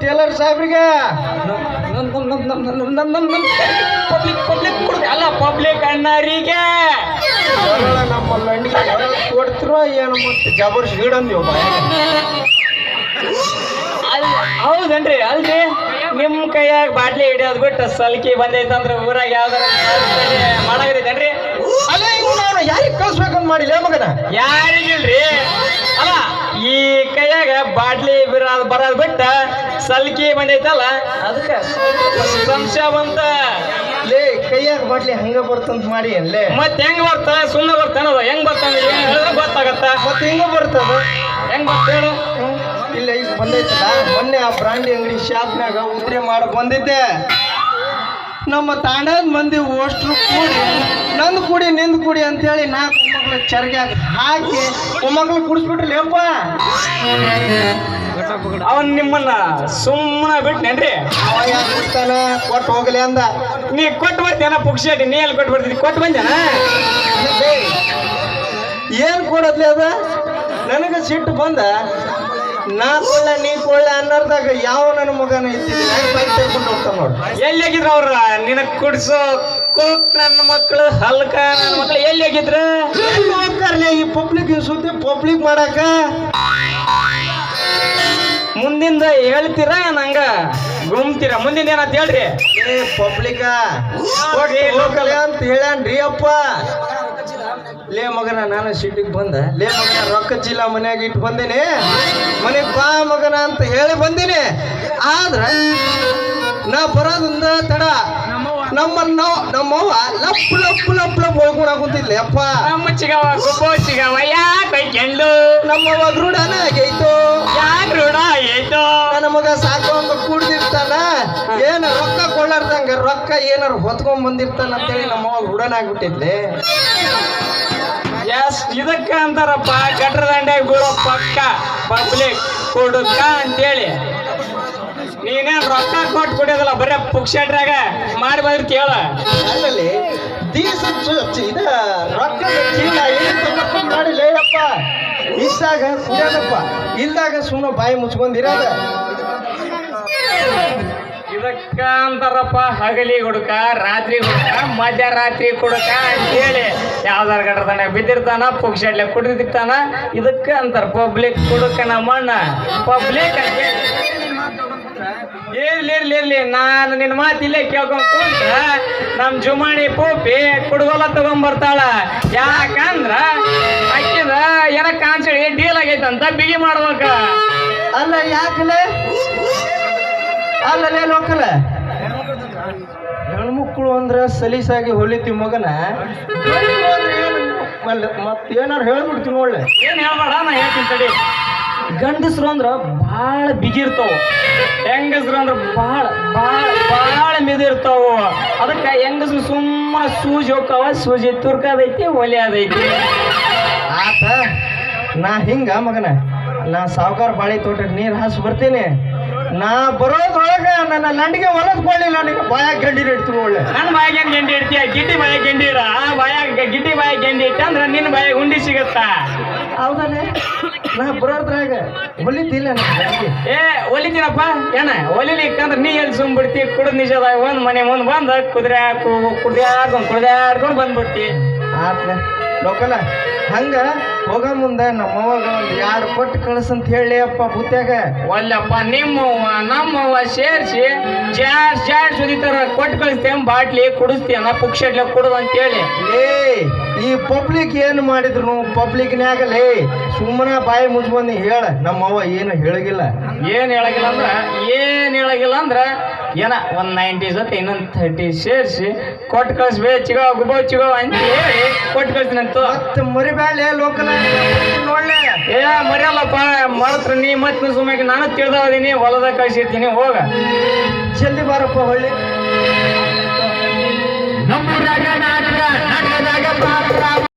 Taylor ಸಾಹೇಬ್ರಿಗೆ. Public public ಕೊಡ್ರಿ ಅಲ್ಲ ಪಬ್ಲಿಕ್ ಅಣ್ಣರಿಗೆ ನಮ್ಮ ಲಂಡಿಗೆ ಕೊಡ್ತಿರೋ ಏನು ಮತ್ತೆ ಜಬರ್ ಸೀಡಂದು ಅಲ್ಲಿ ಹೌದನ್ರಿ ಅಲ್ರಿ? ನಿಮ್ ಕೈಯಾಗ ಬಾಟ್ಲಿ ಹಿಡಿಯೋದು ಬಿಟ್ಟು ಸಲ್ಕಿ ಬಂದೈತಂದ್ರೆ ಊರಾಗ ಯಾವ್ದಾರ ಮಾಡಾಗೈತೇನ್ರಿ ಅಲ್ಲ ನಾನು ಯಾರಿಗೆ ಕಳ್ಸ್ಬೇಕಂತ ಮಾಡಿಲ್ಲ ಮಗನ? ಯಾರಿಗಿಲ್ರಿ? ಅಲ್ಲ ಈ ಕೈಯಾಗ ಬಾಟ್ಲಿ ಬಿರಾದ ಬರೋದ್ ಬಿಟ್ಟ ಸಲ್ಕಿ ಬಂದೈತಲ್ಲ ಅದಕ್ಕೆ ಸಂಶಯ ಬಂತ ಲೇ ಕೈಯಾಗ ಬಾಟ್ಲಿ ಹಂಗ ಬರ್ತಂತ ಮಾಡಿ ಅಲ್ಲೇ. ಮತ್ತೆ ಹೆಂಗ್ ಬರ್ತ? ಸುಮ್ಮನೆ ಬರ್ತಾನದ ಹೆಂಗ್ ಬರ್ತಾನ ಏನ್ ಹೇಳಿದ್ರೆ ಗೊತ್ತಾಗತ್ತ. ಮತ್ತೆ ಹಿಂಗ ಬರ್ತದ? ಹೆಂಗ್ ಬರ್ತ ಹೇಳು. ಇಲ್ಲ ಈಗ ಬಂದೈತಲ್ಲ. ಮೊನ್ನೆ ಆ ಬ್ರಾಂಡಿ ಅಂಗಡಿ ಶಾಪ್ನಾಗ ಉಪ್ರೆ ಮಾಡಕ್ ಬಂದಿದ್ದೆ. ನಮ್ಮ ತಾಂಡದ ಮಂದಿ ಅಷ್ಟ್ರು ಕೂಡಿ ನಂದು ಕುಡಿ ನಿಂದು ಕುಡಿ ಅಂತೇಳಿ ನಾ ಕುಮ್ಮಗಳು ಚರ್ಗ್ಯಾಗ ಹಾಕಿ ಮೊಮ್ಮಕ್ಳು ಕುಡಿಸ್ಬಿಟ್ರಿ ಲೇಪ ಅವನ್ ನಿಮ್ಮನ್ನ ಸುಮ್ಮನೆ ಬಿಟ್ನೇನ್ರಿ? ಬಿಡ್ತಾನ ಕೊಟ್ಟು ಹೋಗಲಿ ಅಂದ. ನೀ ಕೊಟ್ಟು ಬರ್ತೀಯನ ಪುಕ್ಷಿ ನೀ ಎಲ್ಲಿ ಕೊಟ್ಟು ಬರ್ತೀನಿ ಕೊಟ್ಟು ಬಂದೇನ ಲೇ, ಏನ್ ಕೊಡದ್ಲಿ ಅದ? ನನಗ ಸಿಟ್ಟು ಬಂದ. ನಾ ಕೊಳ್ಳ ನೀ ಕೊಳ್ಳ ಅನ್ನೋದಾಗ ಯಾವ ನನ್ನ ಮಗನ ಇದ್ದಿಲ್ಲ ಬೈಕ್ ನೋಡು. ಅವ್ರ? ನಿನ ಕುಡ್ಸೋ ಕುಕ್ ನನ್ನ ಮಕ್ಕಳು ಹಲ್ಕ ನನ್ನ ಮಕ್ಕಳು ಎಲ್ಲಿ ಹೋಗಿದ್ರ ಎಲ್ಲಿ ಈ ಪಬ್ಲಿಕ್ ಸುದ್ದಿ ಪಬ್ಲಿಕ್ ಮಾಡಾಕ ಮುಂದಿಂದ ಹೇಳ್ತೀರಾ ನಂಗ? ಗುಮ್ತೀರಾ? ಮುಂದಿನ ಏನಂತ ಹೇಳ್ರಿ? ಏ ಪಬ್ಲಿಕ ಅಂತ ಹೇಳನ್ರಿ ಅಪ್ಪ. ಲೇ ಮಗನ ನಾನು ಸಿಟಿಗೆ ಬಂದ. ಲೇ ಮಗನ ರೊಕ್ಕ ಚೀಲ ಮನ್ಯಾಗ ಇಟ್ಟು ಬಂದೇನೆ. ಮನೆಗೆ ಬಾ ಮಗನ ಅಂತ ಹೇಳಿ ಬಂದೀನಿ. ಆದ್ರೆ ನಾ ಬರೋದಿಂದ ತಡ. ನಮ್ಮ ನಾವು ನಮ್ಮವ್ವ ಲಪ್ ಲಪ್ ಲಪ್ ಲಪ್ ಹೊಳ್ಕೊಳ ಕುಂತಿದ್ಲಿ. ಅಪ್ಪ ನಮ್ಮ ಚಿಗವ ಗುಬ್ಬೋ ಚಿಗವ ಯಾಕೆ ನಮ್ಮವ್ವ ದೃಢನ ಆಗೈತು ಯಾಕೆ ಋಣ ಆಗೈತು ನನ್ನ ಮಗ ಸಾಕೊಂಡು ಕುಡ್ದಿರ್ತಾನ ಏನ ರೊಕ್ಕ ಕೊಳ್ಳಾರ್ದಂಗ ರೊಕ್ಕ ಏನಾರು ಹೊತ್ಕೊಂಡ್ ಬಂದಿರ್ತಾನ ಅಂತೇಳಿ ನಮ್ಮವ್ವ ದೃಢನಾಗ್ಬಿಟ್ಟಿದ್ಲೆ ಎಸ್, ಇದಕ್ಕ ಅಂತಾರಪ್ಪ, ಗಟ್ರ ದಂಡೆಗೆ ಪಕ್ಕ ಪಬ್ಲಿಕ್ ಕೊಡುತ್ತ ಅಂತೇಳಿ. ನೀನೇನ್ ರೊಕ್ಕ ಕೊಟ್ಟು ಕೊಡೋದಲ್ಲ ಬರೇ ಪುಕ್ಷಟ್ರಾಗ ಮಾಡಿ ಬಂದ್ರೆ ಕೇಳ. ಅಲ್ಲಲ್ಲಿ ದೀಸ ಇದ ರೊಕ್ಕ ಕುಡಿಯೋದಪ್ಪ. ಇಲ್ದಾಗ ಸುಮ್ಮನೆ ಬಾಯಿ ಮುಚ್ಕೊಂಡಿರೋದ ಇದಕ್ಕ ಅಂತಾರಪ್ಪ ಹಗಲಿ ಹುಡುಕ, ರಾತ್ರಿ ಹುಡುಕ, ಮಧ್ಯರಾತ್ರಿ ಕುಡುಕ ಅಂತೇಳಿ ಯಾವ್ದಾರ ದಂಡ್ಯಾಗ ಬಿದ್ದಿರ್ತಾನ ಪುಕ್ಷಡ್ಲೆ ಕುಡಿದಿರ್ತಾನ, ಇದಕ್ಕ ಅಂತಾರ ಪಬ್ಲಿಕ್ ಕುಡುಕ ನಮ್ಮಣ್ಣ ಪಬ್ಲಿಕ್ ಇರ್ಲಿ ಇರ್ಲಿ ಇರ್ಲಿ, ನಾನು ನಿನ್ನ ಮಾತು ಇಲ್ಲೇ ಕೇಳ್ಕೊಂಡ್ ಕುಂತ ನಮ್ ಜುಮಾಣಿ ಪೂಪಿ ಕುಡ್ಗೋಲ ತಗೊಂಬರ್ತಾಳ. ಯಾಕಂದ್ರ ಅಕ್ಕಿದ ಏನ ಕಾನ್ಸಳಿ ಡೀಲ್ ಆಗೈತಂತ ಬಿಗಿ ಮಾಡ್ಬೇಕ. ಅಲ್ಲ, ಯಾಕಲೆ? ಅಲ್ಲಲೇ ಲೋಕಲ ಹೆಣ್ಮಕ್ಳು ಅಂದ್ರೆ ಸಲೀಸಾಗಿ ಹೊಲಿತಿ ಮಗನ? ಮತ್ತೆ ಏನಾರು ಹೇಳ್ಬಿಡ್ತೀನಿ ಒಳ್ಳೆ ಏನ್ ಹೇಳ್ಬೇಡ ನಾ ಹೇಳ್ತೀನಿ ತಡಿ. ಗಂಡಸ್ರು ಅಂದ್ರ ಭಾಳ ಬಿಗಿರ್ತಾವ ಹೆಂಗಸ್ರು ಅಂದ್ರ ಭಾಳ ಭಾಳ ಭಾಳ ಮಿದಿರ್ತಾವ ಅದಕ್ಕೆ ಹೆಂಗಸ್ರು ಸುಮ್ಮನೆ ಸೂಜಿ ಹೋಗ್ತಾವ ಸೂಜಿ ತುರ್ಕದೈತಿ ಒಲೆ ಅದೈತಿ ಆತ ನಾ ಹಿಂಗ ಮಗನ ನಾ ಸಾವುಕಾರ ಬಾಳಿ ತೋಟಕ್ಕೆ ನೀರು ಹಾಸಿ ಬರ್ತೀನಿ. ನಾ ಬರೋದ್ರೊಳಗ ನನ್ನ ಲಂಡಿಗೆ ಹೊಲದ್ಕೊಳ್ಳಿಲ್ಲ ನನಗೆ. ಬಾಯಾಗ ಗಂಡಿ ಇಡ್ತೀನಿ ಒಳ್ಳೆ. ನನ್ನ ಬಾಯಾಗ ಏನ್ ಗೆಂಡಿ ಇಡ್ತೀಯ ಗಿಡ್ಡಿ ಬಾಯಾಗ ಗೆಂಡಿ ಇರ? ಆ ಬಾಯಾಗ ಗಿಡ್ಡಿ ಬಾಯಾಗ ಗೆಂಡಿ ಇಟ್ಟ ಅಂದ್ರ ನಿನ್ನ ಬಾಯಾಗ ಉಂಡಿ ಸಿಗತ್ತಾ? ಹೌದಾನೆ ನಾ ಬರೋದ್ರಾಗ ಒಲಿದಿಲ್ಲ ಏ ಒಲಿತೀನಪ್ಪ ಏನ ಒಲಿಲಿಕ್ಕಂದ್ರ ನೀ ಎಲ್ಲಿ ಸುಮ್ ಬಿಡ್ತಿ? ಕುಡಿದ್ ನಿಜದಾಗ ಒಂದ್ ಮನೆ ಮುಂದ್ ಬಂದ ಕುದುರೆ ಕುಡ್ಯಾಡ್ಕೊಂಡ್ ಕುಡ್ಯಾಡ್ಕೊಂಡ್ ಬಂದ್ಬಿಡ್ತಿ. ಆತ್ಲ. ಲೋಕಲ ಹಂಗ ಹೋಗ ಮುಂದೆ ನಮ್ಮವಾಗ ಒಂದು ಎರಡು ಕೊಟ್ಟು ಅಂತ ಹೇಳಿ ಅಪ್ಪ ಬುತ್ಯಾಗ. ಒಲ್ಲಪ್ಪ ನಿಮ್ಮವ್ವ ನಮ್ಮವ್ವ ಸೇರಿಸಿ ಚಾರ್ ಜಾಡ್ ಸುದೀತಾರ ಕೊಟ್ಟು ಕಳಿಸ್ತೇಮ್ ಬಾಟ್ಲಿ ಕುಡಿಸ್ತೇನ ಪುಕ್ಷಟ್ಲೆ ಅಂತ ಹೇಳಿ. ಲೇ ಈ ಪಬ್ಲಿಕ್ ಏನು ಮಾಡಿದ್ರು ಪಬ್ಲಿಕ್ನ್ಯಾಗ ಲೇ ಸುಮ್ಮನೆ ಬಾಯಿ ಮುಚ್ಕೊಂಡಿ ಹೇಳ ನಮ್ಮವ್ವ ಏನು ಹೇಳಿಗಿಲ್ಲ. ಏನ್ ಹೇಳಗಿಲ್ಲ ಅಂದ್ರೆ ಏನ್ ಹೇಳಗಿಲ್ಲ ಅಂದ್ರೆ ಏನ ಒಂದ್ ನೈಂಟಿ ಜೊತೆ ಇನ್ನೊಂದ್ ಥರ್ಟಿ ಸೇರಿಸಿ ಕೊಟ್ಟು ಕಳಿಸ್ಬೇ ಚಿಗೋ ಗುಬೋ ಚಿಗೋ ಅಂತ ಹೇಳಿ ಕೊಟ್ಟು ಕಳಿಸ್ತೀನಂತ ಮತ್ತೆ ಮರಿಬ್ಯಾಳೆ ಲೋಕಲ್ ನೋಡ್ಲೆ. ಏ ಮರಿಯಲ್ಲಪ್ಪ ಮರತ್ರ ನೀ ಮತ್ತೆ ಸುಮ್ಮನೆ ನಾನು ತಿಳಿದೀನಿ ಹೊಲದಾಗ ಕಳ್ಸಿರ್ತೀನಿ ಹೋಗ. ಜಲ್ದಿ ಬಾರಪ್ಪ ಹೊಳ್ಳಿ. ನಮ್ಮ ನಾಟಕ ನಾಟಕದಾಗ ಪಾತ್ರ